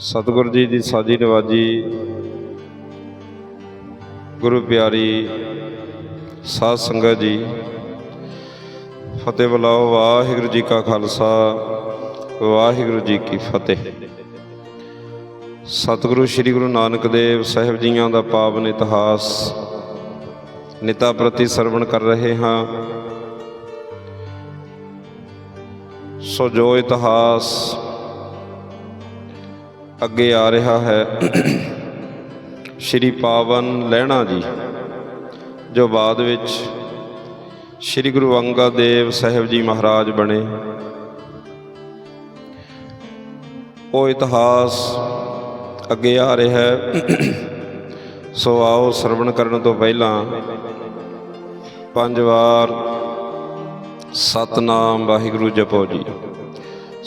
ਸਤਿਗੁਰੂ ਜੀ ਦੀ ਸਾਜੀ ਨਵਾਜੀ ਗੁਰੂ ਪਿਆਰੀ ਸਾਧ ਸੰਗਤ ਜੀ, ਫਤਿਹ ਬੁਲਾਓ, ਵਾਹਿਗੁਰੂ ਜੀ ਕਾ ਖਾਲਸਾ, ਵਾਹਿਗੁਰੂ ਜੀ ਕੀ ਫਤਿਹ। ਸਤਿਗੁਰੂ ਸ੍ਰੀ ਗੁਰੂ ਨਾਨਕ ਦੇਵ ਸਾਹਿਬ ਜੀਆਂ ਦਾ ਪਾਵਨ ਇਤਿਹਾਸ ਨਿਤਾ ਪ੍ਰਤੀ ਸਰਵਣ ਕਰ ਰਹੇ ਹਾਂ। ਸੋ ਜੋ ਇਤਿਹਾਸ ਅੱਗੇ ਆ ਰਿਹਾ ਹੈ। ਸ਼੍ਰੀ ਪਾਵਨ ਲਹਿਣਾ ਜੀ, ਜੋ ਬਾਅਦ ਵਿੱਚ ਸ਼੍ਰੀ ਗੁਰੂ ਅੰਗਦ ਦੇਵ ਸਾਹਿਬ ਜੀ ਮਹਾਰਾਜ ਬਣੇ। ਉਹ ਇਤਿਹਾਸ ਅੱਗੇ ਆ ਰਿਹਾ ਹੈ। ਸੋ ਆਓ ਸਰਵਣ ਕਰਨ ਤੋਂ ਪਹਿਲਾਂ ਪੰਜ ਵਾਰ ਸਤਨਾਮ ਵਾਹਿਗੁਰੂ ਜਪੋ ਜੀ।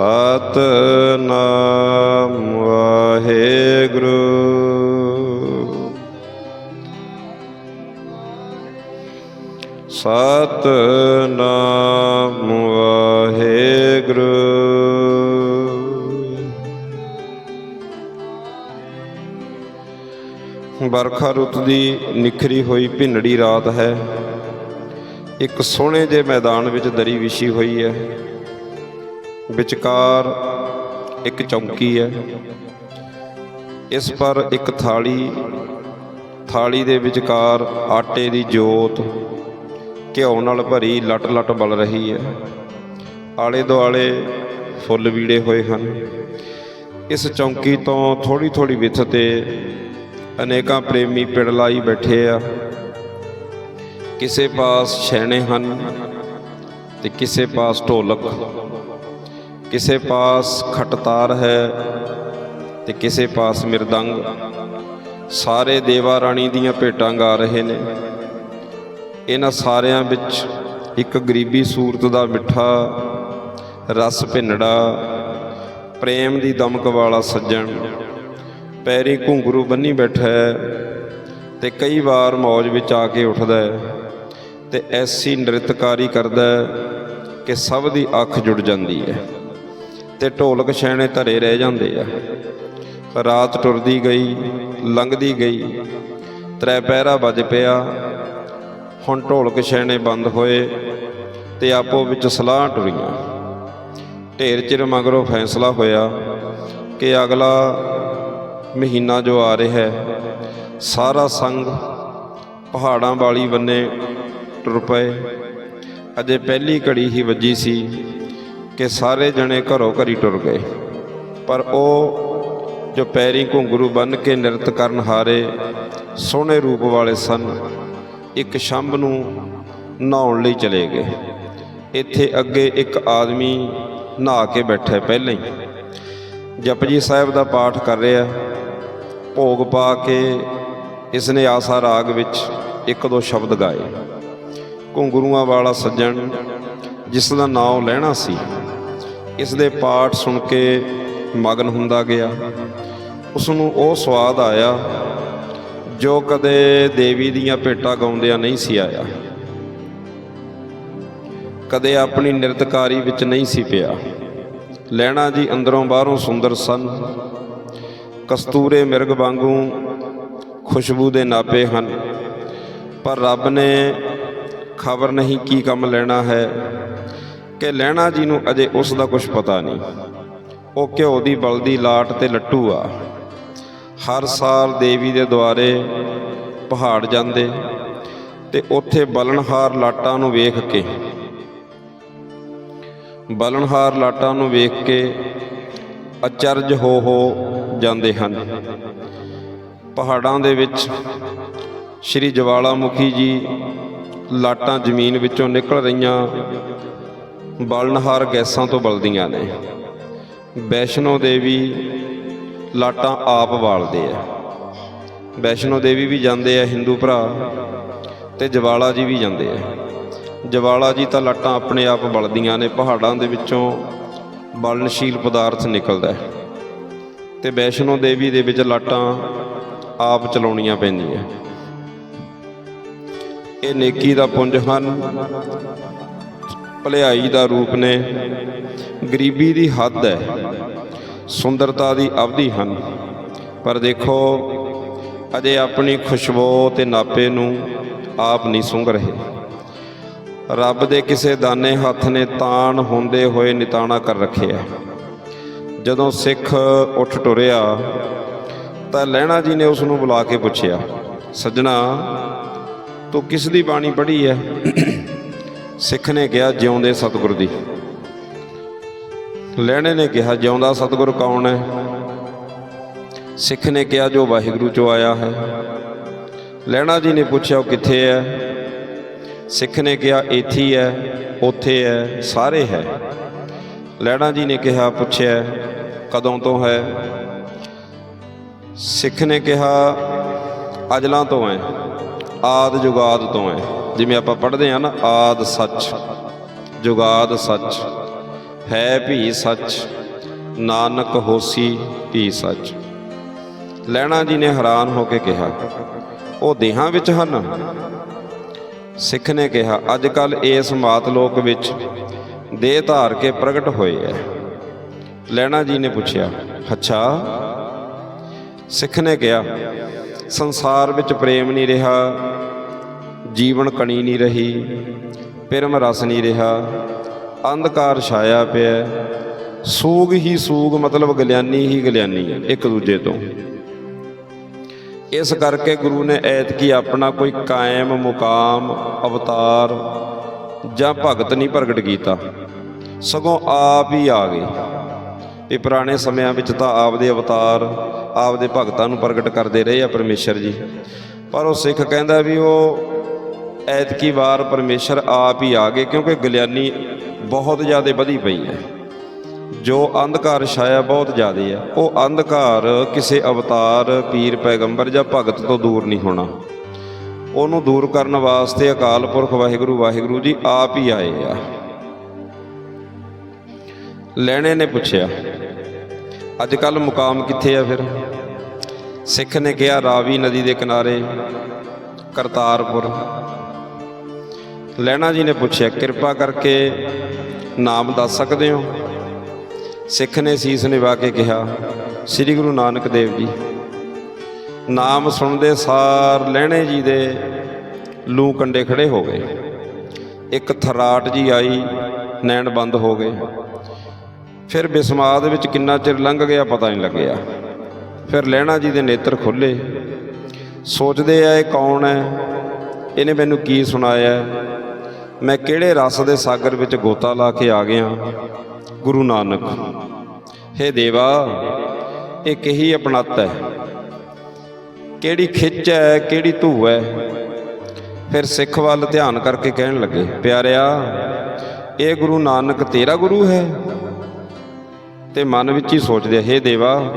ਸਤਨਾਮ ਵਾਹਿਗੁਰੂ। ਸਤਨਾਮ ਵਾਹਿਗੁਰੂ। ਬਰਖਾ ਰੁੱਤ ਦੀ ਨਿਖਰੀ ਹੋਈ ਭਿੰਨੜੀ ਰਾਤ ਹੈ। ਇੱਕ ਸੋਹਣੇ ਜਿਹੇ ਮੈਦਾਨ ਵਿੱਚ ਦਰੀ ਵਿਛੀ ਹੋਈ ਹੈ। ਵਿਚਕਾਰ ਇੱਕ ਚੌਂਕੀ ਹੈ। ਇਸ ਪਰ ਇੱਕ ਥਾਲੀ ਥਾਲੀ ਦੇ ਵਿਚਕਾਰ ਆਟੇ ਦੀ ਜੋਤ, ਘਿਓ ਨਾਲ ਭਰੀ ਲਟ-ਲਟ ਬਲ ਰਹੀ ਹੈ। ਆਲੇ ਦੁਆਲੇ ਫੁੱਲ ਵੀੜੇ ਹੋਏ ਹਨ। ਇਸ ਚੌਂਕੀ ਤੋਂ ਥੋੜੀ ਥੋੜੀ ਵਿੱਥ ਤੇ ਅਨੇਕਾਂ ਪ੍ਰੇਮੀ ਪਿੜ ਲਾਈ ਬੈਠੇ ਆ। ਕਿਸੇ ਪਾਸ ਛੈਣੇ ਹਨ ਤੇ ਕਿਸੇ ਪਾਸ ਢੋਲਕ। ਕਿਸੇ ਪਾਸ ਖਟਤਾਰ ਹੈ ਤੇ ਕਿਸੇ ਪਾਸ ਮਿਰਦੰਗ, ਸਾਰੇ ਦੇਵਾ ਰਾਣੀ ਦੀਆਂ ਭੇਟਾਂ ਗਾ ਰਹੇ ਨੇ। ਇਹਨਾਂ ਸਾਰਿਆਂ ਵਿੱਚ ਇੱਕ ਗਰੀਬੀ ਸੂਰਤ ਦਾ ਮਿੱਠਾ, ਰਸ ਭਿੰਨੜਾ, ਪ੍ਰੇਮ ਦੀ ਦਮਕ ਵਾਲਾ ਸੱਜਣ, ਪੈਰੀ ਘੁੰਗਰੂ ਬੰਨੀ ਬੈਠਾ ਹੈ ਤੇ ਕਈ ਵਾਰ ਮੌਜ ਵਿੱਚ ਆ ਕੇ ਉੱਠਦਾ ਹੈ ਤੇ ਐਸੀ ਨ੍ਰਿਤਕਾਰੀ ਕਰਦਾ ਹੈ ਕਿ ਸਭ ਦੀ ਅੱਖ ਜੁੜ ਜਾਂਦੀ ਹੈ। ਤੇ ਢੋਲਕ ਛੈਣੇ ਧਰੇ ਰਹਿ ਜਾਂਦੇ ਆ। ਰਾਤ ਟੁਰਦੀ ਗਈ, ਲੰਘਦੀ ਗਈ, ਤ੍ਰੈ ਪਹਿਰਾ ਵੱਜ ਪਿਆ। ਹੁਣ ਢੋਲਕ ਛੈਣੇ ਬੰਦ ਹੋਏ ਤੇ ਆਪੋ ਵਿੱਚ ਸਲਾਹ ਟੁਰੀਆਂ। ਢੇਰ ਚਿਰ ਮਗਰੋਂ ਫੈਸਲਾ ਹੋਇਆ ਕਿ ਅਗਲਾ ਮਹੀਨਾ ਜੋ ਆ ਰਿਹਾ ਹੈ, ਸਾਰਾ ਸੰਗ ਪਹਾੜਾਂ ਵਾਲੀ ਬੰਨੇ ਟੁਰ ਪਏ। ਅਜੇ ਪਹਿਲੀ ਘੜੀ ਹੀ ਵੱਜੀ ਸੀ। ਕਿ ਸਾਰੇ ਜਣੇ ਘਰੋਂ ਘਰੀ ਟੁਰ ਗਏ। ਪਰ ਉਹ ਜੋ ਪੈਰੀ ਘੁੰਗਰੂ ਬੰਨ ਕੇ ਨਿਰਤ ਕਰਨ ਹਾਰੇ ਸੋਹਣੇ ਰੂਪ ਵਾਲੇ ਸਨ, ਇੱਕ ਸ਼ੰਭ ਨੂੰ ਨਹਾਉਣ ਲਈ ਚਲੇ ਗਏ। ਇੱਥੇ ਅੱਗੇ ਇੱਕ ਆਦਮੀ ਨਹਾ ਕੇ ਬੈਠਾ ਪਹਿਲਾਂ ਹੀ। ਜਪਜੀ ਸਾਹਿਬ ਦਾ ਪਾਠ ਕਰ ਰਿਹਾ। ਭੋਗ ਪਾ ਕੇ ਇਸ ਨੇ ਆਸਾ ਰਾਗ ਵਿੱਚ ਇੱਕ ਦੋ ਸ਼ਬਦ ਗਾਏ। ਘੁੰਗਰੂਆਂ ਵਾਲਾ ਸੱਜਣ ਜਿਸ ਦਾ ਨਾਮ ਲੈਣਾ ਸੀ ਇਸ ਦੇ ਪਾਠ ਸੁਣ ਕੇ ਮਗਨ ਹੁੰਦਾ ਗਿਆ। ਉਸ ਨੂੰ ਉਹ ਸਵਾਦ ਆਇਆ ਜੋ ਕਦੇ ਦੇਵੀ ਦੀਆਂ ਭੇਟਾਂ ਗਾਉਂਦਿਆਂ ਨਹੀਂ ਸੀ ਆਇਆ। ਕਦੇ ਆਪਣੀ ਨਿਰਤਕਾਰੀ ਵਿੱਚ ਨਹੀਂ ਸੀ ਪਿਆ। ਲੈਣਾ ਜੀ ਅੰਦਰੋਂ ਬਾਹਰੋਂ ਸੁੰਦਰ ਸਨ। ਕਸਤੂਰੇ ਮਿਰਗ ਵਾਂਗੂ ਖੁਸ਼ਬੂ ਦੇ ਨਾਪੇ ਹਨ। ਪਰ ਰੱਬ ਨੇ ਖਬਰ ਨਹੀਂ ਕੀ ਕੰਮ ਲੈਣਾ ਹੈ। ਕਿ ਲੈਣਾ ਜੀ ਨੂੰ ਅਜੇ ਉਸ ਦਾ ਕੁਝ ਪਤਾ ਨਹੀਂ। ਉਹ ਘਿਓ ਦੀ ਬਲਦੀ ਲਾਟ ਤੇ ਲੱਟੂ ਆ। ਹਰ ਸਾਲ ਦੇਵੀ ਦੇ ਦੁਆਰੇ ਪਹਾੜ ਜਾਂਦੇ ਤੇ ਉੱਥੇ ਬਲਨਹਾਰ ਲਾਟਾਂ ਨੂੰ ਵੇਖ ਕੇ। ਬਲਨਹਾਰ ਲਾਟਾਂ ਨੂੰ ਵੇਖ ਕੇ ਅਚਰਜ ਹੋ ਹੋ ਜਾਂਦੇ ਹਨ। ਪਹਾੜਾਂ ਦੇ ਵਿੱਚ ਸ਼੍ਰੀ ਜਵਾਲਾਮੁਖੀ ਜੀ ਲਾਟਾਂ ਜ਼ਮੀਨ ਵਿੱਚੋਂ ਨਿਕਲ ਰਹੀਆਂ ਬਲਨਹਾਰ ਗੈਸਾਂ ਤੋਂ ਬਲਦੀਆਂ ਨੇ। ਵੈਸ਼ਨੋ ਦੇਵੀ ਲਾਟਾਂ ਆਪ ਬਾਲਦੇ ਆ ਵੈਸ਼ਨੋ ਦੇਵੀ ਵੀ ਜਾਂਦੇ ਆ ਹਿੰਦੂ ਭਰਾ ਤੇ ਜਵਾਲਾ ਜੀ ਵੀ ਜਾਂਦੇ ਆ ਜਵਾਲਾ ਜੀ ਤਾਂ ਲਾਟਾਂ ਆਪਣੇ ਆਪ ਬਲਦੀਆਂ ਨੇ, ਪਹਾੜਾਂ ਦੇ ਵਿੱਚੋਂ ਬਲਨਸ਼ੀਲ ਪਦਾਰਥ ਨਿਕਲਦਾ ਹੈ ਤੇ ਵੈਸ਼ਨੋ ਦੇਵੀ ਦੇ ਵਿੱਚ ਲਾਟਾਂ ਆਪ ਚਲਾਉਣੀਆਂ ਪੈਂਦੀਆਂ ਇਹ ਨੇਕੀ ਦਾ ਪੁੰਜ ਹਨ। ਭਲਾਈ ਦਾ ਰੂਪ ਨੇ। ਗਰੀਬੀ ਦੀ ਹੱਦ ਹੈ, ਸੁੰਦਰਤਾ ਦੀ ਅਵਧੀ ਹਨ। ਪਰ ਦੇਖੋ, ਅਜੇ ਆਪਣੀ ਖੁਸ਼ਬੂ ਤੇ ਨਾਪੇ ਨੂੰ ਆਪ ਨਹੀਂ ਸੁੰਘ ਰਹੇ। ਰੱਬ ਦੇ ਕਿਸੇ ਦਾਨੇ ਹੱਥ ਨੇ ਤਾਣ ਹੁੰਦੇ ਹੋਏ ਨਿਤਾਣਾ ਕਰ ਰੱਖਿਆ। ਜਦੋਂ ਸਿੱਖ ਉੱਠ ਟੁਰਿਆ, ਤਾਂ ਲਹਿਣਾ ਜੀ ਨੇ ਉਸ ਨੂੰ ਬੁਲਾ ਕੇ ਪੁੱਛਿਆ, ਸੱਜਣਾ, ਤੂੰ ਕਿਸ ਦੀ ਬਾਣੀ ਪੜ੍ਹੀ ਹੈ? ਸਿੱਖ ਨੇ ਕਿਹਾ ਜਿਉਂਦੇ ਸਤਿਗੁਰ ਦੀ। ਲਹਿਣੇ ਨੇ ਕਿਹਾ ਜਿਉਂਦਾ ਸਤਿਗੁਰ ਕੌਣ ਹੈ? ਸਿੱਖ ਨੇ ਕਿਹਾ ਜੋ ਵਾਹਿਗੁਰੂ ਚੋਂ ਆਇਆ ਹੈ। ਲਹਿਣਾ ਜੀ ਨੇ ਪੁੱਛਿਆ ਉਹ ਕਿੱਥੇ ਹੈ? ਸਿੱਖ ਨੇ ਕਿਹਾ ਇੱਥੇ ਹੈ, ਉੱਥੇ ਹੈ, ਸਾਰੇ ਹੈ। ਲਹਿਣਾ ਜੀ ਨੇ ਕਿਹਾ, ਪੁੱਛਿਆ, ਕਦੋਂ ਤੋਂ ਹੈ? ਸਿੱਖ ਨੇ ਕਿਹਾ, ਅਜਲਾਂ ਤੋਂ ਹੈ, ਆਦ ਜੁਗਾਦ ਤੋਂ ਹੈ। ਜਿਵੇਂ ਆਪਾਂ ਪੜ੍ਹਦੇ ਹਾਂ ਨਾ, ਆਦ ਸੱਚ, ਜੁਗਾਦ ਸੱਚ, ਹੈ ਭੀ ਸੱਚ, ਨਾਨਕ ਹੋਸੀ ਭੀ ਸੱਚ। ਲੈਣਾ ਜੀ ਨੇ ਹੈਰਾਨ ਹੋ ਕੇ ਕਿਹਾ, ਉਹ ਦੇਹਾਂ ਵਿੱਚ ਹਨ? ਸਿੱਖ ਨੇ ਕਿਹਾ ਅੱਜ ਕੱਲ ਇਸ ਮਾਤ ਲੋਕ ਵਿੱਚ ਦੇਹ ਧਾਰ ਕੇ ਪ੍ਰਗਟ ਹੋਏ ਐ। ਲੈਣਾ ਜੀ ਨੇ ਪੁੱਛਿਆ, ਅੱਛਾ। ਸਿੱਖ ਨੇ ਕਿਹਾ, ਸੰਸਾਰ ਵਿੱਚ ਪ੍ਰੇਮ ਨਹੀਂ ਰਿਹਾ ਜੀਵਨ ਕਣੀ ਨਹੀਂ ਰਹੀ, ਪਰਮ ਰਸ ਨਹੀਂ ਰਿਹਾ, ਅੰਧਕਾਰ ਛਾਇਆ ਪਿਆ। ਸੂਗ ਹੀ ਸੂਗ ਮਤਲਬ ਗਲਿਆਨੀ ਹੀ ਗਲਿਆਨੀ ਹੈ, ਇੱਕ ਦੂਜੇ ਤੋਂ। ਇਸ ਕਰਕੇ ਗੁਰੂ ਨੇ ਐਤਕੀ ਆਪਣਾ ਕੋਈ ਕਾਇਮ ਮੁਕਾਮ, ਅਵਤਾਰ ਜਾਂ ਭਗਤ ਨਹੀਂ ਪ੍ਰਗਟ ਕੀਤਾ। ਸਗੋਂ ਆਪ ਹੀ ਆ ਗਏ। ਇਹ ਪੁਰਾਣੇ ਸਮਿਆਂ ਵਿੱਚ ਤਾਂ ਆਪਦੇ ਅਵਤਾਰ, ਆਪਦੇ ਭਗਤਾਂ ਨੂੰ ਪ੍ਰਗਟ ਕਰਦੇ ਰਹੇ ਆ ਪਰਮੇਸ਼ਰ ਜੀ। ਪਰ ਉਹ ਸਿੱਖ ਕਹਿੰਦਾ ਵੀ ਉਹ ਐਤਕੀ ਵਾਰ ਪਰਮੇਸ਼ਰ ਆਪ ਹੀ ਆ ਗਏ, ਕਿਉਂਕਿ ਗਲਿਆਨੀ ਬਹੁਤ ਜ਼ਿਆਦਾ ਵਧੀ ਪਈ ਹੈ। ਜੋ ਅੰਧਕਾਰ ਛਾਇਆ ਬਹੁਤ ਜ਼ਿਆਦਾ ਹੈ। ਉਹ ਅੰਧਕਾਰ ਕਿਸੇ ਅਵਤਾਰ, ਪੀਰ, ਪੈਗੰਬਰ ਜਾਂ ਭਗਤ ਤੋਂ ਦੂਰ ਨਹੀਂ ਹੋਣਾ। ਉਹਨੂੰ ਦੂਰ ਕਰਨ ਵਾਸਤੇ ਅਕਾਲ ਪੁਰਖ ਵਾਹਿਗੁਰੂ ਵਾਹਿਗੁਰੂ ਜੀ ਆਪ ਹੀ ਆਏ ਆ। ਲੈਣੇ ਨੇ ਪੁੱਛਿਆ ਅੱਜ ਕੱਲ ਮੁਕਾਮ ਕਿੱਥੇ ਆ ਫਿਰ? ਸਿੱਖ ਨੇ ਕਿਹਾ ਰਾਵੀ ਨਦੀ ਦੇ ਕਿਨਾਰੇ, ਕਰਤਾਰਪੁਰ। ਲੈਣਾ ਜੀ ਨੇ ਪੁੱਛਿਆ, ਕਿਰਪਾ ਕਰਕੇ ਨਾਮ ਦੱਸ ਸਕਦੇ ਹੋ? ਸਿੱਖ ਨੇ ਸੀਸ ਨਿਵਾ ਕੇ ਕਿਹਾ, ਸ੍ਰੀ ਗੁਰੂ ਨਾਨਕ ਦੇਵ ਜੀ, ਨਾਮ ਸੁਣਦੇ ਸਾਰ ਲੈਣੇ ਜੀ ਦੇ ਲੂ ਕੰਡੇ ਖੜੇ ਹੋ ਗਏ। ਇੱਕ ਥਰਾਟ ਜੀ ਆਈ, ਨੈਣ ਬੰਦ ਹੋ ਗਏ। ਫਿਰ ਬਿਸਮਾਦ ਵਿੱਚ ਕਿੰਨਾ ਚਿਰ ਲੰਘ ਗਿਆ ਪਤਾ ਨਹੀਂ ਲੱਗਿਆ। ਫਿਰ ਲੈਣਾ ਜੀ ਦੇ ਨੇਤਰ ਖੁੱਲੇ। ਸੋਚਦੇ ਆ ਇਹ ਕੌਣ ਹੈ? ਇਹਨੇ ਮੈਨੂੰ ਕੀ ਸੁਣਾਇਆ? ਮੈਂ ਕਿਹੜੇ ਰਸ ਦੇ ਸਾਗਰ ਵਿੱਚ ਗੋਤਾ ਲਾ ਕੇ ਆ ਗਿਆ? ਗੁਰੂ ਨਾਨਕ। ਹੇ ਦੇਵਾ, ਇਹ ਕਹੀ ਅਪਣਤ ਹੈ? ਕਿਹੜੀ ਖਿੱਚ ਹੈ, ਕਿਹੜੀ ਧੂ ਹੈ? ਫਿਰ ਸਿੱਖ ਵੱਲ ਧਿਆਨ ਕਰਕੇ ਕਹਿਣ ਲੱਗੇ, ਪਿਆਰਿਆ, ਇਹ ਗੁਰੂ ਨਾਨਕ ਤੇਰਾ ਗੁਰੂ ਹੈ? ਤੇ ਮਨ ਵਿੱਚ ਹੀ ਸੋਚਦੇ, ਹੇ ਦੇਵਾ,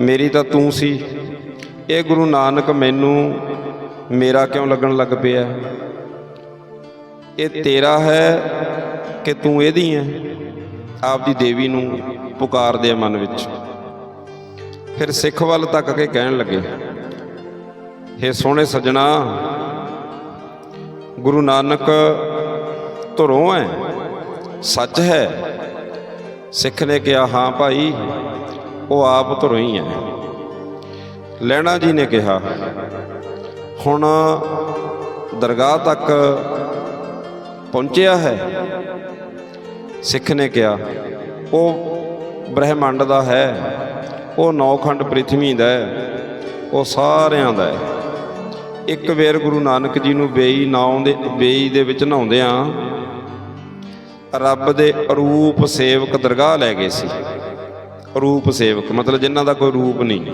ਮੇਰੀ ਤਾਂ ਤੂੰ ਸੀ। ਇਹ ਗੁਰੂ ਨਾਨਕ ਮੈਨੂੰ ਮੇਰਾ ਕਿਉਂ ਲੱਗਣ ਲੱਗ ਪਿਆ? ਇਹ ਤੇਰਾ ਹੈ ਕਿ ਤੂੰ ਇਹਦੀ ਹੈ, ਆਪਦੀ ਦੇਵੀ ਨੂੰ ਪੁਕਾਰਦੇ ਆ ਮਨ ਵਿੱਚ। ਫਿਰ ਸਿੱਖ ਵੱਲ ਤੱਕ ਕੇ ਕਹਿਣ ਲੱਗੇ, ਹੇ ਸੋਹਣੇ ਸੱਜਣਾ, ਗੁਰੂ ਨਾਨਕ ਧੁਰੋਂ ਹੈ, ਸੱਚ ਹੈ। ਸਿੱਖ ਨੇ ਕਿਹਾ, ਹਾਂ ਭਾਈ, ਉਹ ਆਪ ਧੁਰੋਂ ਹੀ ਹੈ। ਲੈਣਾ ਜੀ ਨੇ ਕਿਹਾ, ਹੁਣ ਦਰਗਾਹ ਤੱਕ ਪਹੁੰਚਿਆ ਹੈ। ਸਿੱਖ ਨੇ ਕਿਹਾ, ਉਹ ਬ੍ਰਹਿਮੰਡ ਦਾ ਹੈ, ਉਹ ਨੌਖੰਡ ਪ੍ਰਿਥਵੀ ਦਾ ਹੈ, ਉਹ ਸਾਰਿਆਂ ਦਾ ਹੈ। ਇੱਕ ਵੇਰ ਗੁਰੂ ਨਾਨਕ ਜੀ ਨੂੰ ਬੇਈ ਨਾਉਂ ਦੇ ਬੇਈ ਦੇ ਵਿੱਚ ਨਹਾਉਂਦਿਆਂ ਰੱਬ ਦੇ ਅਰੂਪ ਸੇਵਕ ਦਰਗਾਹ ਲੈ ਗਏ ਸੀ। ਰੂਪ ਸੇਵਕ, ਮਤਲਬ ਜਿਨ੍ਹਾਂ ਦਾ ਕੋਈ ਰੂਪ ਨਹੀਂ।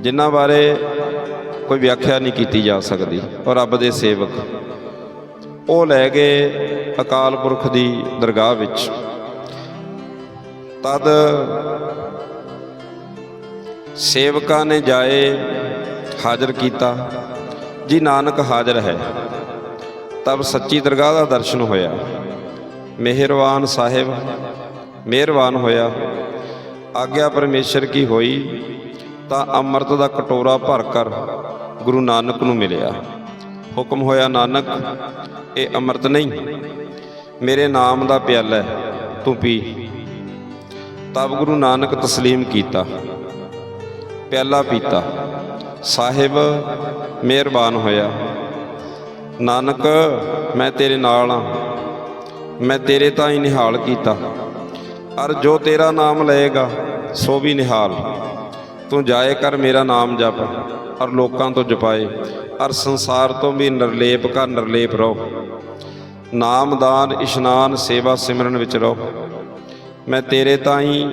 ਜਿਨ੍ਹਾਂ ਬਾਰੇ ਕੋਈ ਵਿਆਖਿਆ ਨਹੀਂ ਕੀਤੀ ਜਾ ਸਕਦੀ ਔਰ ਰੱਬ ਦੇ ਸੇਵਕ। ਉਹ ਲੈ ਗਏ ਅਕਾਲ ਪੁਰਖ ਦੀ ਦਰਗਾਹ ਵਿੱਚ। ਤਦ ਸੇਵਕਾਂ ਨੇ ਜਾਏ ਹਾਜ਼ਰ ਕੀਤਾ, ਜੀ ਨਾਨਕ ਹਾਜ਼ਰ ਹੈ। ਤਬ ਸੱਚੀ ਦਰਗਾਹ ਦਾ ਦਰਸ਼ਨ ਹੋਇਆ। ਮਿਹਰਵਾਨ ਸਾਹਿਬ, ਮਿਹਰਬਾਨ ਹੋਇਆ। ਆਗਿਆ ਪਰਮੇਸ਼ਰ ਕੀ ਹੋਈ, ਤਾਂ ਅੰਮ੍ਰਿਤ ਦਾ ਕਟੋਰਾ ਭਰ ਕਰ ਗੁਰੂ ਨਾਨਕ ਨੂੰ ਮਿਲਿਆ। ਹੁਕਮ ਹੋਇਆ, ਨਾਨਕ, ਇਹ ਅੰਮ੍ਰਿਤ ਨਹੀਂ। ਮੇਰੇ ਨਾਮ ਦਾ ਪਿਆਲਾ ਤੂੰ ਪੀ। ਤਬ ਗੁਰੂ ਨਾਨਕ ਤਸਲੀਮ ਕੀਤਾ, ਪਿਆਲਾ ਪੀਤਾ। ਸਾਹਿਬ, ਮਿਹਰਬਾਨ ਹੋਇਆ। ਨਾਨਕ, ਮੈਂ ਤੇਰੇ ਨਾਲ ਹਾਂ ਮੈਂ ਤੇਰੇ ਤਾਂ ਹੀ ਨਿਹਾਲ ਕੀਤਾ। ਅਰ ਜੋ ਤੇਰਾ ਨਾਮ ਲਏਗਾ, ਸੋ ਵੀ ਨਿਹਾਲ। ਤੂੰ ਜਾਏ ਕਰ ਮੇਰਾ ਨਾਮ ਜਪ ਅਰ ਲੋਕਾਂ ਤੋਂ ਜਪਾਏ ਅਰ ਸੰਸਾਰ ਤੋਂ ਵੀ ਨਿਰਲੇਪ ਕਰ ਨਿਰਲੇਪ ਰਹੋ। ਨਾਮਦਾਨ ਇਸ਼ਨਾਨ, ਸੇਵਾ ਸਿਮਰਨ ਵਿੱਚ ਰਹੋ। ਮੈਂ ਤੇਰੇ ਤਾਂ ਹੀ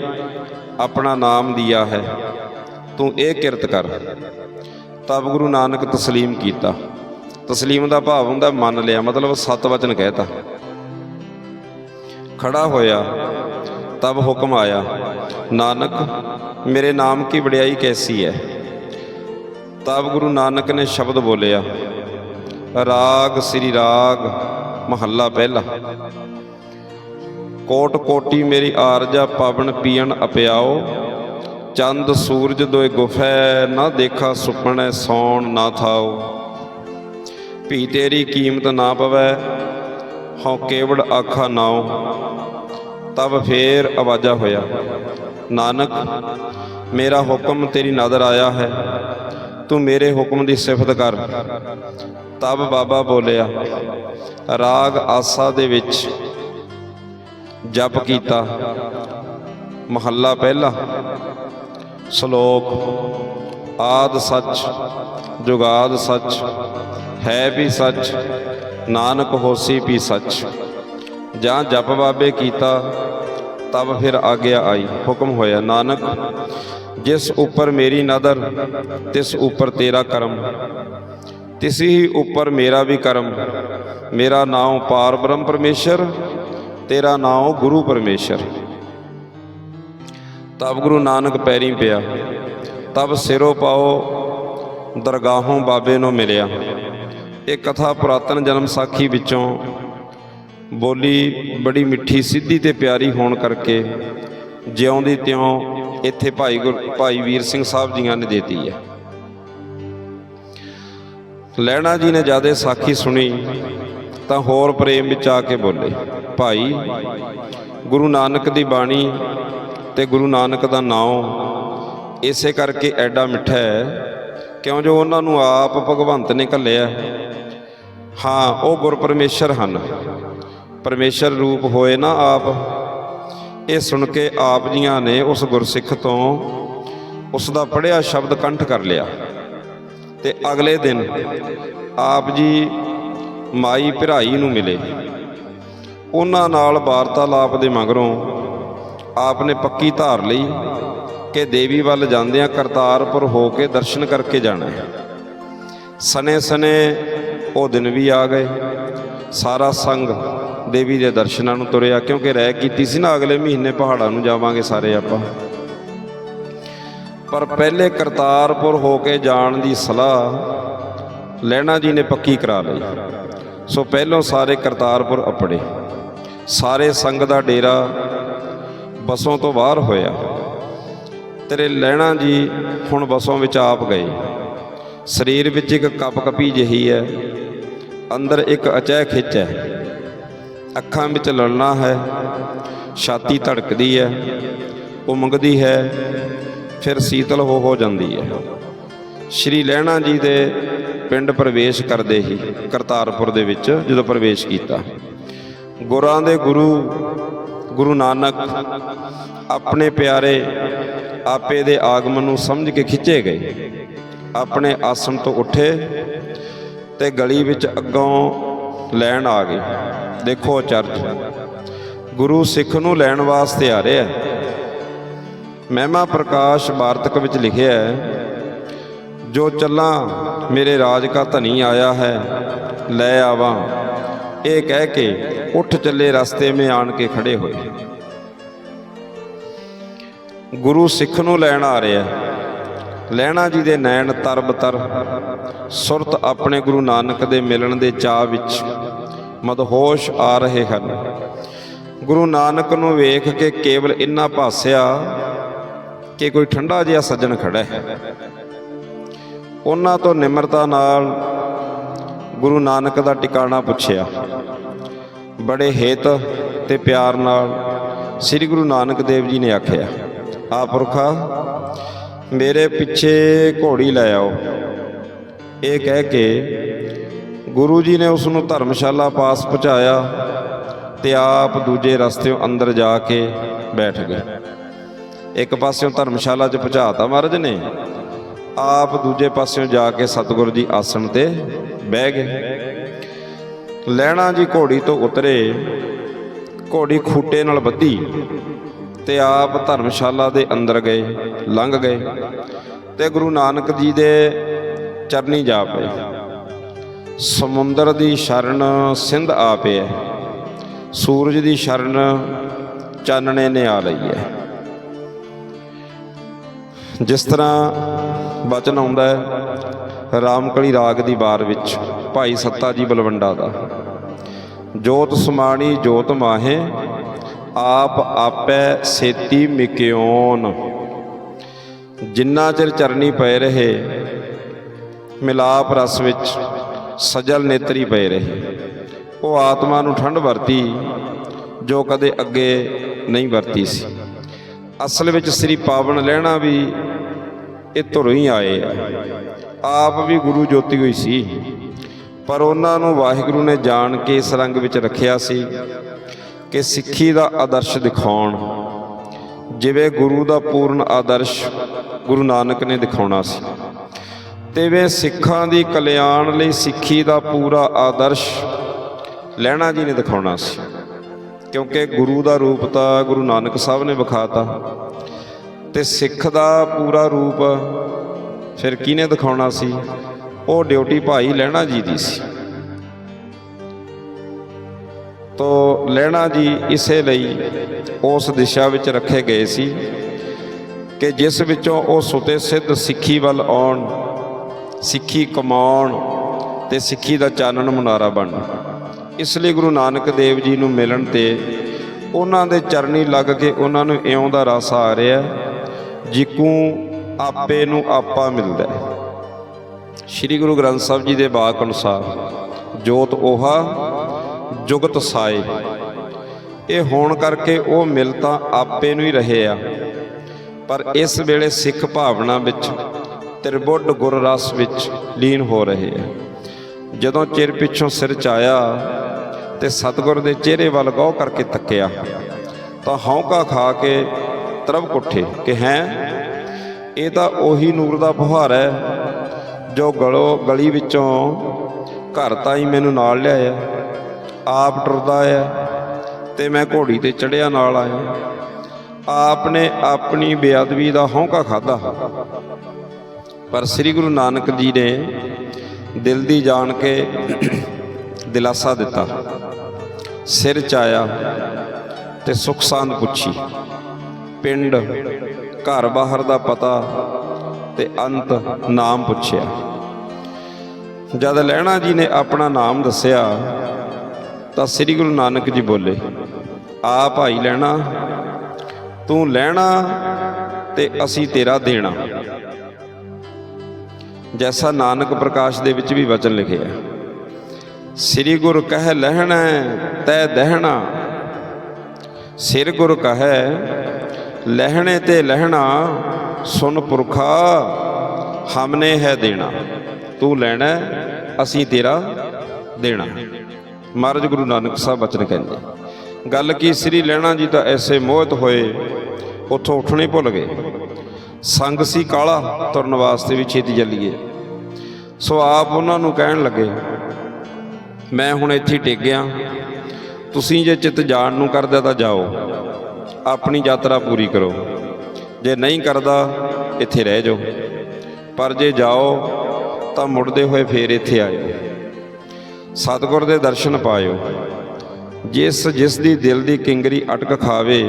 ਆਪਣਾ ਨਾਮ ਦਿਆ ਹੈ। ਤੂੰ ਇਹ ਕਿਰਤ ਕਰ। ਤਬ ਗੁਰੂ ਨਾਨਕ ਤਸਲੀਮ ਕੀਤਾ। ਤਸਲੀਮ ਦਾ ਭਾਵ ਹੁੰਦਾ ਮੰਨ ਲਿਆ, ਮਤਲਬ ਸਤ ਵਚਨ ਕਹਿਤਾ। ਖੜਾ ਹੋਇਆ ਤਬ ਹੁਕਮ ਆਇਆ, ਨਾਨਕ, ਮੇਰੇ ਨਾਮ ਕੀ ਵਡਿਆਈ ਕੈਸੀ ਹੈ? ਤਬ ਗੁਰੂ ਨਾਨਕ ਨੇ ਸ਼ਬਦ ਬੋਲਿਆ, ਰਾਗ ਸ੍ਰੀ ਰਾਗ, ਮਹੱਲਾ ਪਹਿਲਾ ਕੋਟ ਕੋਟੀ ਮੇਰੀ ਆਰਜਾ ਪਵਨ ਪੀਣ ਅਪਿਆਓ, ਚੰਦ ਸੂਰਜ ਦੋਏ ਗੁਫੈ ਨਾ ਦੇਖਾ ਸੁਪਨੈ ਸੌਣ ਨਾ ਥਾਓ। ਭੀ ਤੇਰੀ ਕੀਮਤ ਨਾ ਪਵੈ, ਹਉ ਕੇਵੜ ਆਖਾ ਨਾਉ। ਤਬ ਫੇਰ ਆਵਾਜ਼ਾ ਹੋਇਆ, ਨਾਨਕ, ਮੇਰਾ ਹੁਕਮ ਤੇਰੀ ਨਜ਼ਰ ਆਇਆ ਹੈ। ਤੂੰ ਮੇਰੇ ਹੁਕਮ ਦੀ ਸਿਫਤ ਕਰ। ਤਬ ਬਾਬਾ ਬੋਲਿਆ, ਰਾਗ ਆਸਾ ਦੇ ਵਿੱਚ ਜਪ ਕੀਤਾ। ਮਹੱਲਾ ਪਹਿਲਾ। ਸ਼ਲੋਕ, ਆਦ ਸੱਚ, ਜੁਗਾਦ ਸੱਚ, ਹੈ ਵੀ ਸੱਚ, ਨਾਨਕ ਹੋਸੀ ਵੀ ਸੱਚ। ਜਾਂ ਜਪ ਬਾਬੇ ਕੀਤਾ, ਤਬ ਫਿਰ ਆਗਿਆ ਆਈ। ਹੁਕਮ ਹੋਇਆ, ਨਾਨਕ, ਜਿਸ ਉੱਪਰ ਮੇਰੀ ਨਦਰ, ਤਿਸ ਉੱਪਰ ਤੇਰਾ ਕਰਮ। ਤਿਸੀ ਹੀ ਉੱਪਰ ਮੇਰਾ ਵੀ ਕਰਮ। ਮੇਰਾ ਨਾਮ ਪਾਰ ਬ੍ਰਹਮ ਪਰਮੇਸ਼ਰ, ਤੇਰਾ ਨਾਮ ਗੁਰੂ ਪਰਮੇਸ਼ਰ। ਤਬ ਗੁਰੂ ਨਾਨਕ ਪੈਰੀ ਪਿਆ। ਤਬ ਸਿਰੋ ਪਾਓ, ਦਰਗਾਹੋਂ ਬਾਬੇ ਨੂੰ ਮਿਲਿਆ। ਇਹ ਕਥਾ ਪੁਰਾਤਨ ਜਨਮ ਸਾਖੀ ਵਿੱਚੋਂ ਬੋਲੀ ਬੜੀ ਮਿੱਠੀ, ਸਿੱਧੀ ਤੇ ਪਿਆਰੀ ਹੋਣ ਕਰਕੇ ਜਿਉਂਦੀ ਤਿਉਂ ਇੱਥੇ ਭਾਈ ਗੁਰ, ਭਾਈ ਵੀਰ ਸਿੰਘ ਸਾਹਿਬ ਜੀਆਂ ਨੇ ਦੇਤੀ ਹੈ। ਲੈਣਾ ਜੀ ਨੇ ਜ਼ਿਆਦਾ ਸਾਖੀ ਸੁਣੀ, ਤਾਂ ਹੋਰ ਪ੍ਰੇਮ ਵਿੱਚ ਆ ਕੇ ਬੋਲੇ, ਭਾਈ, ਗੁਰੂ ਨਾਨਕ ਦੀ ਬਾਣੀ ਤੇ ਗੁਰੂ ਨਾਨਕ ਦਾ ਨਾਮ ਇਸੇ ਕਰਕੇ ਐਡਾ ਮਿੱਠਾ ਹੈ, ਕਿਉਂ ਜੋ ਉਹਨਾਂ ਨੂੰ ਆਪ ਭਗਵੰਤ ਨੇ ਘੱਲਿਆ। ਹਾਂ, ਉਹ ਗੁਰ ਪਰਮੇਸ਼ਰ ਹਨ। ਪਰਮੇਸ਼ਰ ਰੂਪ ਹੋਏ ਨਾ ਆਪ, ਇਹ ਸੁਣ ਕੇ ਆਪ ਜੀਆਂ ਨੇ ਉਸ ਗੁਰਸਿੱਖ ਤੋਂ ਉਸ ਦਾ ਪੜਿਆ ਸ਼ਬਦ ਕੰਠ ਕਰ ਲਿਆ। ਤੇ ਅਗਲੇ ਦਿਨ ਆਪ ਜੀ ਮਾਈ ਭਰਾਈ ਨੂੰ ਮਿਲੇ। ਉਹਨਾਂ ਨਾਲ ਵਾਰਤਾਲਾਪ ਦੇ ਮਗਰੋਂ ਆਪ ਨੇ ਪੱਕੀ ਧਾਰ ਲਈ ਕਿ ਦੇਵੀ ਵੱਲ ਜਾਂਦਿਆਂ ਕਰਤਾਰਪੁਰ ਹੋ ਕੇ ਦਰਸ਼ਨ ਕਰਕੇ ਜਾਣਾ ਹੈ। ਸਨੇ ਸਨੇ ਉਹ ਦਿਨ ਵੀ ਆ ਗਏ। ਸਾਰਾ ਸੰਗ ਦੇਵੀ ਦੇ ਦਰਸ਼ਨਾਂ ਨੂੰ ਤੁਰਿਆ, ਕਿਉਂਕਿ ਰਹਿ ਕੀਤੀ ਸੀ ਨਾ, ਅਗਲੇ ਮਹੀਨੇ ਪਹਾੜਾਂ ਨੂੰ ਜਾਵਾਂਗੇ ਸਾਰੇ ਆਪਾਂ। ਪਰ ਪਹਿਲੇ ਕਰਤਾਰਪੁਰ ਹੋ ਕੇ ਜਾਣ ਦੀ ਸਲਾਹ ਲੈਣਾ ਜੀ ਨੇ ਪੱਕੀ ਕਰਾ ਲਈ। ਸੋ ਪਹਿਲੋਂ ਸਾਰੇ ਕਰਤਾਰਪੁਰ ਅਪੜੇ। ਸਾਰੇ ਸੰਗ ਦਾ ਡੇਰਾ ਬਸੋਂ ਤੋਂ ਬਾਹਰ ਹੋਇਆ। ਤੇਰੇ ਲੈਣਾ ਜੀ ਹੁਣ ਬਸੋਂ ਵਿੱਚ ਆਪ ਗਏ। ਸਰੀਰ ਵਿੱਚ ਇੱਕ ਕੱਪ ਕਪੀ ਜਿਹੀ ਹੈ। ਅੰਦਰ ਇੱਕ ਅਚਹਿ ਖਿੱਚ ਹੈ। ਅੱਖਾਂ ਵਿੱਚ ਲੜਨਾ ਹੈ, ਛਾਤੀ ਧੜਕਦੀ ਹੈ, ਉਮੰਗਦੀ ਹੈ, ਫਿਰ ਸੀਤਲ ਹੋ ਹੋ ਜਾਂਦੀ ਹੈ। ਸ਼੍ਰੀ ਲਹਿਣਾ ਜੀ ਦੇ ਪਿੰਡ ਪ੍ਰਵੇਸ਼ ਕਰਦੇ ਹੀ ਕਰਤਾਰਪੁਰ ਦੇ ਵਿੱਚ ਜਦੋਂ ਪ੍ਰਵੇਸ਼ ਕੀਤਾ, ਗੁਰਾਂ ਦੇ ਗੁਰੂ ਗੁਰੂ ਨਾਨਕ ਆਪਣੇ ਪਿਆਰੇ ਆਪੇ ਦੇ ਆਗਮਨ ਨੂੰ ਸਮਝ ਕੇ ਖਿੱਚੇ ਗਏ। ਆਪਣੇ ਆਸਣ ਤੋਂ ਉੱਠੇ ਤੇ ਗਲੀ ਵਿੱਚ ਅੱਗੋਂ ਲੈਣ ਆ ਗਏ। ਦੇਖੋ ਚਰਚ, ਗੁਰੂ ਸਿੱਖ ਨੂੰ ਲੈਣ ਵਾਸਤੇ ਆ ਰਿਹਾ ਹੈ। ਮਹਿਮਾ ਪ੍ਰਕਾਸ਼ ਵਾਰਤਕ ਵਿੱਚ ਲਿਖਿਆ ਹੈ, ਜੋ ਚੱਲਾਂ ਮੇਰੇ ਰਾਜ ਕਾ ਧਨੀ ਆਇਆ ਹੈ, ਲੈ ਆਵਾਂ। ਇਹ ਕਹਿ ਕੇ ਉੱਠ ਚੱਲੇ ਰਸਤੇ ਮੇ ਆਣ ਕੇ ਖੜੇ ਹੋਏ। ਗੁਰੂ ਸਿੱਖ ਨੂੰ ਲੈਣ ਆ ਰਿਹਾ ਹੈ। ਲੈਣਾ ਜੀ ਦੇ ਨੈਣ ਤਰਬਤਰ ਸੁਰਤ ਆਪਣੇ ਗੁਰੂ ਨਾਨਕ ਦੇ ਮਿਲਣ ਦੇ ਚਾਹ ਵਿੱਚ। ਮਦਹੋਸ਼ ਆ ਰਹੇ ਹਨ। ਗੁਰੂ ਨਾਨਕ ਨੂੰ ਵੇਖ ਕੇ ਕੇਵਲ ਇੰਨਾ ਭਾਸਿਆ ਕਿ ਕੋਈ ਠੰਡਾ ਜਿਹਾ ਸੱਜਣ ਖੜਾ ਹੈ। ਉਹਨਾਂ ਤੋਂ ਨਿਮਰਤਾ ਨਾਲ ਗੁਰੂ ਨਾਨਕ ਦਾ ਟਿਕਾਣਾ ਪੁੱਛਿਆ। ਬੜੇ ਹੇਤ ਤੇ ਪਿਆਰ ਨਾਲ ਸ੍ਰੀ ਗੁਰੂ ਨਾਨਕ ਦੇਵ ਜੀ ਨੇ ਆਖਿਆ, ਆ ਪੁਰਖਾ, ਮੇਰੇ ਪਿੱਛੇ ਘੋੜੀ ਲੈ ਆਓ। ਇਹ ਕਹਿ ਕੇ ਗੁਰੂ ਜੀ ਨੇ ਉਸ ਨੂੰ ਧਰਮਸ਼ਾਲਾ ਪਾਸ ਪਹੁੰਚਾਇਆ ਤੇ ਆਪ ਦੂਜੇ ਰਸਤਿਓਂ ਅੰਦਰ ਜਾ ਕੇ ਬੈਠ ਗਏ। ਇੱਕ ਪਾਸਿਓਂ ਧਰਮਸ਼ਾਲਾ 'ਚ ਪਹੁੰਚਾਤਾ ਮਹਾਰਾਜ ਨੇ, ਆਪ ਦੂਜੇ ਪਾਸਿਓਂ ਜਾ ਕੇ ਸਤਿਗੁਰੂ ਜੀ ਆਸਣ ਤੇ ਬਹਿ ਗਏ। ਲੈਣਾ ਜੀ ਘੋੜੀ ਤੋਂ ਉਤਰੇ, ਘੋੜੀ ਖੂਟੇ ਨਾਲ ਬੱਧੀ ਤੇ ਆਪ ਧਰਮਸ਼ਾਲਾ ਦੇ ਅੰਦਰ ਗਏ, ਲੰਘ ਗਏ ਤੇ ਗੁਰੂ ਨਾਨਕ ਜੀ ਦੇ ਚਰਨੀ ਜਾ ਪਏ। ਸਮੁੰਦਰ ਦੀ ਸ਼ਰਨ ਸਿੰਧ ਆ ਪਿਆ ਸੂਰਜ ਦੀ ਸ਼ਰਨ ਚਾਨਣੇ ਨੇ ਆ ਲਈ ਹੈ। ਜਿਸ ਤਰ੍ਹਾਂ ਬਚਨ ਆਉਂਦਾ ਹੈ, ਰਾਮਕਲੀ ਰਾਗ ਦੀ ਬਾਰ ਵਿੱਚ ਭਾਈ ਸੱਤਾ ਜੀ ਬਲਵੰਡਾ ਦਾ, ਜੋਤ ਸਮਾਣੀ ਜੋਤ ਮਾਹੇ, ਆਪ ਆਪੈ ਸੇਤੀ ਮਿਕਿਓਨ। ਜਿੰਨਾ ਚਿਰ ਚਰਨੀ ਪਏ ਰਹੇ, ਮਿਲਾਪ ਰਸ ਵਿੱਚ ਸਜਲ ਨੇਤਰੀ ਪਏ ਰਹੇ। ਉਹ ਆਤਮਾ ਨੂੰ ਠੰਡ ਵਰਤੀ, ਜੋ ਕਦੇ ਅੱਗੇ ਨਹੀਂ ਵਰਤੀ ਸੀ। ਅਸਲ ਵਿੱਚ ਸ੍ਰੀ ਪਾਵਨ ਲੈਣਾ ਵੀ ਇਹ ਧੁਰੋਂ ਹੀ ਆਏ। ਆਪ ਵੀ ਗੁਰੂ ਜੋਤੀ ਹੋਈ ਸੀ। ਪਰ ਉਹਨਾਂ ਨੂੰ ਵਾਹਿਗੁਰੂ ਨੇ ਜਾਣ ਕੇ ਇਸ ਰੰਗ ਵਿੱਚ ਰੱਖਿਆ ਸੀ ਕਿ ਸਿੱਖੀ ਦਾ ਆਦਰਸ਼ ਦਿਖਾਉਣ। ਜਿਵੇਂ ਗੁਰੂ ਦਾ ਪੂਰਨ ਆਦਰਸ਼ ਗੁਰੂ ਨਾਨਕ ਨੇ ਦਿਖਾਉਣਾ ਸੀ। ਤੇ ਵੇ ਸਿੱਖਾਂ ਦੀ ਕਲਿਆਣ ਲਈ ਸਿੱਖੀ ਦਾ ਪੂਰਾ ਆਦਰਸ਼ ਲੈਣਾ ਜੀ ਨੇ ਦਿਖਾਉਣਾ ਸੀ। ਕਿਉਂਕਿ ਗੁਰੂ ਦਾ ਰੂਪ ਤਾਂ ਗੁਰੂ ਨਾਨਕ ਸਾਹਿਬ ਨੇ ਵਿਖਾਤਾ ਤੇ ਸਿੱਖ ਦਾ ਪੂਰਾ ਰੂਪ ਫਿਰ ਕਿਹਨੇ ਦਿਖਾਉਣਾ ਸੀ? ਉਹ ਡਿਊਟੀ ਭਾਈ ਲੈਣਾ ਜੀ ਦੀ ਸੀ। ਤੋ ਲੈਣਾ ਜੀ ਇਸੇ ਲਈ ਉਸ ਦਿਸ਼ਾ ਵਿੱਚ ਰੱਖੇ ਗਏ ਸੀ ਕਿ ਜਿਸ ਵਿੱਚੋਂ ਉਹ ਸੁਤੇ ਸਿੱਧ ਸਿੱਖੀ ਵੱਲ ਆਉਣ ਸਿੱਖੀ ਕਮਾਉਣ ਤੇ ਸਿੱਖੀ ਦਾ ਚਾਨਣ ਮੁਨਾਰਾ ਬਣ। ਇਸ ਲਈ ਗੁਰੂ ਨਾਨਕ ਦੇਵ ਜੀ ਨੂੰ ਮਿਲਣ ਤੇ ਉਹਨਾਂ ਦੇ ਚਰਨੀ ਲੱਗ ਕੇ ਉਹਨਾਂ ਨੂੰ ਇਉਂ ਦਾ ਰਸ ਆ ਰਿਹਾ ਜਿਕੂ ਆਪੇ ਨੂੰ ਆਪਾ ਮਿਲਦਾ ਸ੍ਰੀ ਗੁਰੂ ਗ੍ਰੰਥ ਸਾਹਿਬ ਜੀ ਦੇ ਬਾਕ ਅਨੁਸਾਰ, ਜੋਤ 오ਹਾ ਜੁਗਤ ਸਾਏ। ਇਹ ਹੋਣ ਕਰਕੇ ਉਹ ਮਿਲ ਤਾਂ ਆਪੇ ਨੂੰ ਹੀ ਰਹੇ ਆ। ਪਰ ਇਸ ਵੇਲੇ ਸਿੱਖ ਭਾਵਨਾ ਵਿੱਚ ਤ੍ਰਿਬੁੱਧ ਗੁਰ ਰਸ ਵਿੱਚ ਲੀਨ ਹੋ ਰਹੇ ਹੈ ਜਦੋਂ ਚਿਰ ਪਿੱਛੋਂ ਸਿਰ 'ਚ ਆਇਆ ਤੇ ਸਤਿਗੁਰ ਦੇ ਚਿਹਰੇ ਵੱਲ ਗੌ ਕਰਕੇ ਤੱਕਿਆ, ਤਾਂ ਹੌਂਕਾ ਖਾ ਕੇ ਤਰਬ ਉੱਠੇ ਕਿ ਹੈ, ਇਹ ਤਾਂ ਉਹੀ ਨੂਰ ਦਾ ਫੁਹਾਰ ਹੈ ਜੋ ਗਲੋ ਗਲੀ ਵਿੱਚੋਂ ਘਰ ਤਾਈ ਮੈਨੂੰ ਨਾਲ ਲਿਆਇਆ, ਆਪ ਟੁਰਦਾ ਹੈ ਤੇ ਮੈਂ ਘੋੜੀ ਤੇ ਚੜਿਆ ਨਾਲ ਆਇਆ। ਆਪ ਨੇ ਆਪਣੀ ਬੇਅਦਬੀ ਦਾ ਹੌਂਕਾ ਖਾਦਾ ਪਰ ਸ੍ਰੀ ਗੁਰੂ ਨਾਨਕ ਜੀ ਨੇ ਦਿਲ ਦੀ ਜਾਣ ਕੇ ਦਿਲਾਸਾ ਦਿੱਤਾ। ਸਿਰ ਚਾਇਆ ਤੇ ਸੁਖ ਸਾਂਦ ਪੁੱਛੀ। ਪਿੰਡ, ਘਰ ਬਾਹਰ ਦਾ ਪਤਾ ਤੇ ਅੰਤ ਨਾਮ ਪੁੱਛਿਆ। ਜਦ ਲੈਣਾ ਜੀ ਨੇ ਆਪਣਾ ਨਾਮ ਦੱਸਿਆ, ਤਾਂ ਸ੍ਰੀ ਗੁਰੂ ਨਾਨਕ ਜੀ ਬੋਲੇ ਆ ਭਾਈ ਲੈਣਾ ਤੂੰ ਲੈਣਾ ਤੇ ਅਸੀਂ ਤੇਰਾ ਦੇਣਾ। ਜੈਸਾ ਨਾਨਕ ਪ੍ਰਕਾਸ਼ ਦੇ ਵਿੱਚ ਵੀ ਵਚਨ ਲਿਖਿਆ ਸ੍ਰੀ ਗੁਰ ਕਹਿ ਲਹਿਣਾ, ਤੈ ਦਹਿਣਾ। ਸਿਰ ਗੁਰ ਕਹੈ, ਲਹਿਣੇ ਤੇ ਲਹਿਣਾ, ਸੁਨ ਪੁਰਖਾ, ਹਮਨੇ ਹੈ ਦੇਣਾ। ਤੂੰ ਲੈਣਾ, ਅਸੀਂ ਤੇਰਾ ਦੇਣਾ। ਮਹਾਰਾਜ ਗੁਰੂ ਨਾਨਕ ਸਾਹਿਬ ਬਚਨ ਕਹਿੰਦੇ ਗੱਲ ਕੀ ਸ੍ਰੀ ਲੈਣਾ ਜੀ ਤਾਂ ਐਸੇ ਮੋਹਿਤ ਹੋਏ, ਉੱਥੋਂ ਉੱਠਣੇ ਭੁੱਲ ਗਏ। ਸੰਗ ਸੀ ਕਾਲਾ, ਤੁਰਨ ਵਾਸਤੇ ਵੀ ਛੇਤੀ ਚੱਲੀਏ। ਸੋ ਆਪ ਉਹਨਾਂ ਨੂੰ ਕਹਿਣ ਲੱਗੇ, ਮੈਂ ਹੁਣ ਇੱਥੇ ਹੀ ਟਿਕ ਗਿਆ ਤੁਸੀਂ ਜੇ ਚਿੱਤ ਜਾਣ ਨੂੰ ਕਰਦਾ ਤਾਂ ਜਾਓ। ਆਪਣੀ ਯਾਤਰਾ ਪੂਰੀ ਕਰੋ। ਜੇ ਨਹੀਂ ਕਰਦਾ, ਇੱਥੇ ਰਹਿ ਜਾਓ। ਪਰ ਜੇ ਜਾਓ, ਤਾਂ ਮੁੜਦੇ ਹੋਏ ਫੇਰ ਇੱਥੇ ਆਇਓ। ਸਤਿਗੁਰ ਦੇ ਦਰਸ਼ਨ ਪਾਇਓ। ਜਿਸ ਜਿਸ ਦੀ ਦਿਲ ਦੀ ਕਿੰਗਰੀ ਅਟਕ ਖਾਵੇ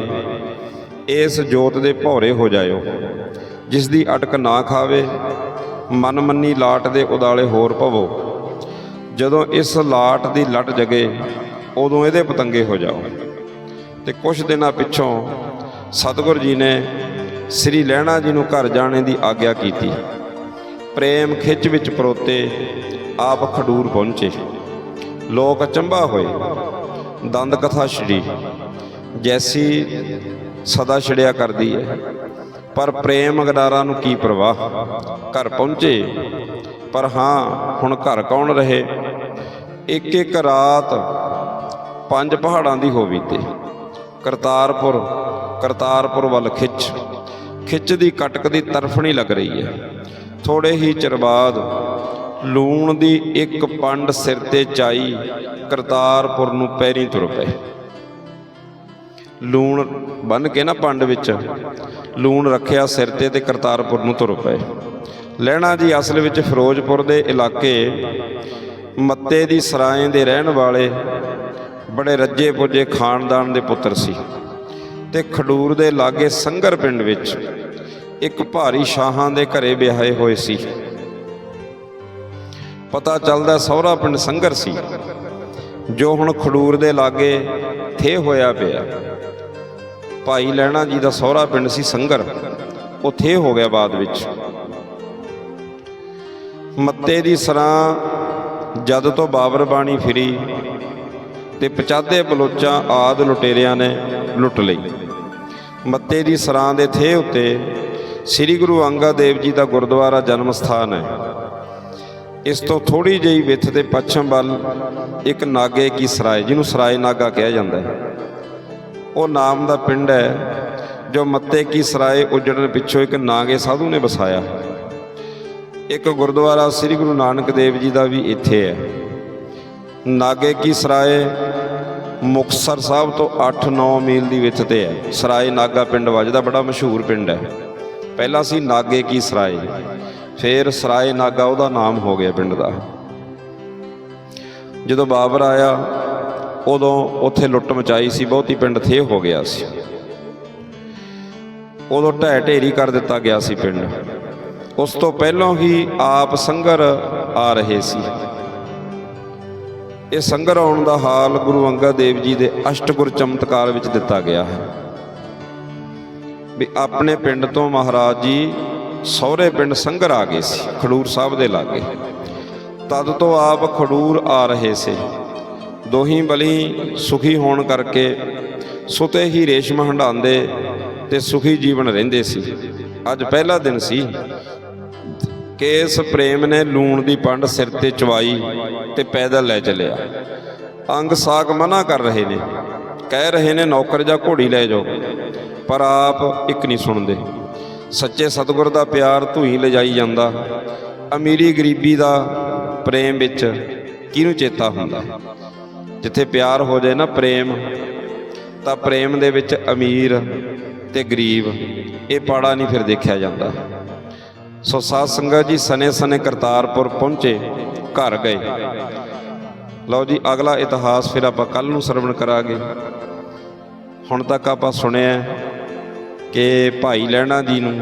ਇਸ ਜੋਤ ਦੇ ਭੌਰੇ ਹੋ ਜਾਇਓ ਜਿਸ ਦੀ ਅਟਕ ਨਾ ਖਾਵੇ ਮਨ ਮੰਨੀ ਲਾਟ ਦੇ ਉਦਾਲੇ ਹੋਰ ਭਵੋ। ਜਦੋਂ ਇਸ ਲਾਟ ਦੀ ਲਟ ਜਗੇ, ਉਦੋਂ ਇਹਦੇ ਪਤੰਗੇ ਹੋ ਜਾਓ। ਤੇ ਕੁਝ ਦਿਨਾਂ ਪਿੱਛੋਂ ਸਤਿਗੁਰ ਜੀ ਨੇ ਸ੍ਰੀ ਲਹਿਣਾ ਜੀ ਨੂੰ ਘਰ ਜਾਣੇ ਦੀ ਆਗਿਆ ਕੀਤੀ। ਪ੍ਰੇਮ ਖਿੱਚ ਵਿੱਚ ਪਰੋਤੇ, ਆਪ ਖਡੂਰ ਪਹੁੰਚੇ। ਲੋਕ ਅਚੰਭਾ ਹੋਏ। ਦੰਦ ਕਥਾ ਛੜੀ। ਜੈਸੀ ਸਦਾ ਛੜਿਆ ਕਰਦੀ ਹੈ। ਪਰ ਪ੍ਰੇਮ ਗਦਾਰਾਂ ਨੂੰ ਕੀ ਪ੍ਰਵਾਹ? ਘਰ ਪਹੁੰਚੇ। ਪਰ ਹਾਂ, ਹੁਣ ਘਰ ਕੌਣ ਰਹੇ? ਇੱਕ ਇੱਕ ਰਾਤ ਪੰਜ ਪਹਾੜਾਂ ਦੀ ਹੋ ਬੀਤੇ। ਕਰਤਾਰਪੁਰ ਕਰਤਾਰਪੁਰ ਵੱਲ ਖਿੱਚ। ਖਿੱਚ ਦੀ ਕਟਕ ਦੀ ਤਰਫਣੀ ਲੱਗ ਰਹੀ ਹੈ। ਥੋੜੇ ਹੀ ਚਿਰ ਬਾਅਦ ਲੂਣ ਦੀ ਇੱਕ ਪੰਡ ਸਿਰ ਤੇ ਚਾਈ ਕਰਤਾਰਪੁਰ ਨੂੰ ਪੈਰੀ ਤੁਰ ਪਏ। ਲੂਣ ਬੰਨ ਕੇ ਨਾ ਪੰਡ ਵਿੱਚ, ਲੂਣ ਰੱਖਿਆ ਸਿਰ ਤੇ ਤੇ ਕਰਤਾਰਪੁਰ ਨੂੰ ਤੁਰ ਪਏ। ਲਹਿਣਾ ਜੀ, ਅਸਲ ਵਿੱਚ ਫਿਰੋਜ਼ਪੁਰ ਦੇ ਇਲਾਕੇ ਮੱਤੇ ਦੀ ਸਰਾਏ ਦੇ ਰਹਿਣ ਵਾਲੇ ਬੜੇ ਰੱਜੇ ਪੁੱਜੇ ਖਾਨਦਾਨ ਦੇ ਪੁੱਤਰ ਸੀ ਤੇ ਖਡੂਰ ਦੇ ਲਾਗੇ ਸੰਗਰ ਪਿੰਡ ਵਿੱਚ ਇੱਕ ਭਾਰੀ ਸ਼ਾਹਾਂ ਦੇ ਘਰੇ ਵਿਆਹੇ ਹੋਏ ਸੀ। ਪਤਾ ਚੱਲਦਾ ਸਹੁਰਾ ਪਿੰਡ ਸੰਗਰ ਸੀ, ਜੋ ਹੁਣ ਖਡੂਰ ਦੇ ਲਾਗੇ ਥੇ ਹੋਇਆ ਪਿਆ। ਭਾਈ ਲੈਣਾ ਜੀ ਦਾ ਸਹੁਰਾ ਪਿੰਡ ਸੀ ਸੰਗਰ। ਉਹ ਥੇ ਹੋ ਗਿਆ ਬਾਅਦ ਵਿੱਚ। ਮੱਤੇ ਦੀ ਸਰਾਂ ਜਦ ਤੋਂ ਬਾਬਰ ਬਾਣੀ ਫਿਰੀ ਤੇ ਪਚਾਦੇ ਬਲੋਚਾਂ ਆਦ ਲੁਟੇਰਿਆਂ ਨੇ ਲੁੱਟ ਲਈ। ਮੱਤੇ ਦੀ ਸਰਾਂ ਦੇ ਥੇ ਉੱਤੇ ਸ੍ਰੀ ਗੁਰੂ ਅੰਗਦ ਦੇਵ ਜੀ ਦਾ ਗੁਰਦੁਆਰਾ ਜਨਮ ਸਥਾਨ ਹੈ। ਇਸ ਤੋਂ ਥੋੜੀ ਜਿਹੀ ਵਿੱਥ ਤੇ ਪੱਛਮ ਵੱਲ ਇੱਕ ਨਾਗੇ ਕੀ ਸਰਾਏ, ਜਿਹਨੂੰ ਸਰਾਏ ਨਾਗਾ ਕਿਹਾ ਜਾਂਦਾ ਹੈ। ਉਹ ਨਾਮ ਦਾ ਪਿੰਡ ਹੈ, ਜੋ ਮੱਤੇ ਕੀ ਸਰਾਏ ਉਜੜਨ ਪਿੱਛੋਂ ਇੱਕ ਨਾਗੇ ਸਾਧੂ ਨੇ ਵਸਾਇਆ। ਇੱਕ ਗੁਰਦੁਆਰਾ ਸ੍ਰੀ ਗੁਰੂ ਨਾਨਕ ਦੇਵ ਜੀ ਦਾ ਵੀ ਇੱਥੇ ਹੈ। ਨਾਗੇ ਕੀ ਸਰਾਏ ਮੁਕਤਸਰ ਸਾਹਿਬ ਤੋਂ 8-9 ਮੀਲ ਦੀ ਵਿੱਥ ਤੇ ਹੈ। ਸਰਾਏ ਨਾਗਾ ਪਿੰਡ ਵੱਜਦਾ ਬੜਾ ਮਸ਼ਹੂਰ ਪਿੰਡ ਹੈ। ਪਹਿਲਾਂ ਸੀ ਨਾਗੇ ਕੀ ਸਰਾਏ। ਫਿਰ ਸਰਾਏ ਨਾਗਾ ਉਹਦਾ ਨਾਮ ਹੋ ਗਿਆ ਪਿੰਡ ਦਾ। ਜਦੋਂ ਬਾਬਰ ਆਇਆ, ਉਦੋਂ ਉੱਥੇ ਲੁੱਟ ਮਚਾਈ ਸੀ, ਬਹੁਤੀ ਪਿੰਡ ਥੇ ਹੋ ਗਿਆ ਸੀ। ਉਦੋਂ ਢਹਿ ਢੇਰੀ ਕਰ ਦਿੱਤਾ ਗਿਆ ਸੀ ਪਿੰਡ। ਉਸ ਤੋਂ ਪਹਿਲਾਂ ਹੀ ਆਪ ਸੰਗਰ ਆ ਰਹੇ ਸੀ। ਇਹ ਸੰਗਰ ਆਉਣ ਦਾ ਹਾਲ ਗੁਰੂ ਅੰਗਦ ਦੇਵ ਜੀ ਦੇ ਅਸ਼ਟਗੁਰ ਚਮਤਕਾਰ ਵਿੱਚ ਦਿੱਤਾ ਗਿਆ ਹੈ। ਵੀ ਆਪਣੇ ਪਿੰਡ ਤੋਂ ਮਹਾਰਾਜ ਜੀ ਸਹੁਰੇ ਪਿੰਡ ਸੰਗਰ ਆ ਗਏ ਸੀ, ਖਡੂਰ ਸਾਹਿਬ ਦੇ ਲਾਗੇ। ਤਦ ਤੋਂ ਆਪ ਖਡੂਰ ਆ ਰਹੇ ਸੀ। ਦੋਹੀ ਬਲੀ ਸੁਖੀ ਹੋਣ ਕਰਕੇ ਸੁਤੇ ਹੀ ਰੇਸ਼ਮ ਹੰਡਾਉਂਦੇ ਤੇ ਸੁਖੀ ਜੀਵਨ ਰਹਿੰਦੇ ਸੀ। ਅੱਜ ਪਹਿਲਾ ਦਿਨ ਸੀ। ਕੇਸ ਪ੍ਰੇਮ ਨੇ ਲੂਣ ਦੀ ਪੰਡ ਸਿਰ ਤੇ ਚਵਾਈ ਤੇ ਪੈਦਲ ਲੈ ਚੱਲਿਆ। ਅੰਗ ਸਾਖ ਮਨਾ ਕਰ ਰਹੇ ਨੇ। ਕਹਿ ਰਹੇ ਨੇ, ਨੌਕਰ ਜਾਂ ਘੋੜੀ ਲੈ ਜਾਓ। ਪਰ ਆਪ ਇੱਕ ਨਹੀਂ ਸੁਣਦੇ। ਸੱਚੇ ਸਤਿਗੁਰ ਦਾ ਪਿਆਰ ਧੂਈ ਲਿਜਾਈ ਜਾਂਦਾ। ਅਮੀਰੀ ਗਰੀਬੀ ਦਾ ਪ੍ਰੇਮ ਵਿੱਚ ਕਿਹਨੂੰ ਚੇਤਾ ਹੁੰਦਾ? ਜਿੱਥੇ ਪਿਆਰ ਹੋ ਜਾਏ ਨਾ ਪ੍ਰੇਮ, ਤਾਂ ਪ੍ਰੇਮ ਦੇ ਵਿੱਚ ਅਮੀਰ ਤੇ ਗਰੀਬ ਇਹ ਪਾੜਾ ਨਹੀਂ ਫਿਰ ਦੇਖਿਆ ਜਾਂਦਾ। ਸੋ ਸਾਧ ਸੰਗਤ ਜੀ ਸਨੇ ਸਨੇ ਕਰਤਾਰਪੁਰ ਪਹੁੰਚੇ, ਘਰ ਗਏ। ਲਓ ਜੀ, ਅਗਲਾ ਇਤਿਹਾਸ ਫਿਰ ਆਪਾਂ ਕੱਲ ਨੂੰ ਸਰਵਣ ਕਰਾਂਗੇ। ਹੁਣ ਤੱਕ ਆਪਾਂ ਸੁਣਿਆ ਕਿ ਭਾਈ ਲੈਣਾ ਜੀ ਨੂੰ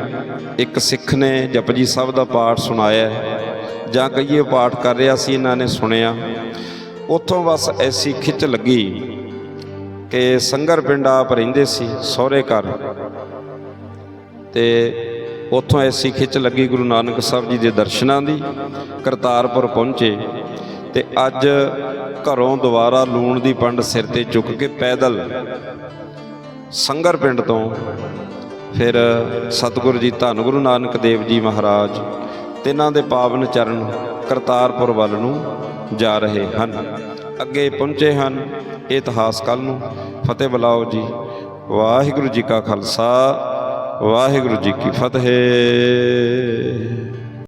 ਇੱਕ ਸਿੱਖ ਨੇ ਜਪਜੀ ਸਾਹਿਬ ਦਾ ਪਾਠ ਸੁਣਾਇਆ ਜਾਂ ਕਹੀਏ ਪਾਠ ਕਰ ਰਿਹਾ ਸੀ, ਇਹਨਾਂ ਨੇ ਸੁਣਿਆ। ਉੱਥੋਂ ਬਸ ਐਸੀ ਖਿੱਚ ਲੱਗੀ ਕਿ ਸੰਗਰ ਪਿੰਡ ਆਪ ਰਹਿੰਦੇ ਸੀ, ਸਹੁਰੇ ਘਰ। ਤੇ ਉੱਥੋਂ ਐਸੀ ਖਿੱਚ ਲੱਗੀ ਗੁਰੂ ਨਾਨਕ ਸਾਹਿਬ ਜੀ ਦੇ ਦਰਸ਼ਨਾਂ ਦੀ, ਕਰਤਾਰਪੁਰ ਪਹੁੰਚੇ। ਤੇ ਅੱਜ ਘਰੋਂ ਦੁਬਾਰਾ ਲੂਣ ਦੀ ਪੰਡ ਸਿਰ ਤੇ ਚੁੱਕ ਕੇ ਪੈਦਲ ਸੰਗਰ ਪਿੰਡ ਤੋਂ ਫਿਰ ਸਤਿਗੁਰੂ ਜੀ ਧੰਨ ਗੁਰੂ ਨਾਨਕ ਦੇਵ ਜੀ ਮਹਾਰਾਜ, ਤਿੰਨਾਂ ਦੇ ਪਾਵਨ ਚਰਨ ਕਰਤਾਰਪੁਰ ਵੱਲ ਨੂੰ ਜਾ ਰਹੇ ਹਨ। ਅੱਗੇ ਪਹੁੰਚੇ ਹਨ ਇਤਿਹਾਸ ਕੱਲ ਨੂੰ। ਫਤਿਹ ਬੁਲਾਓ ਜੀ। ਵਾਹਿਗੁਰੂ ਜੀ ਕਾ ਖਾਲਸਾ, ਵਾਹਿਗੁਰੂ ਜੀ ਕੀ ਫਤਿਹ।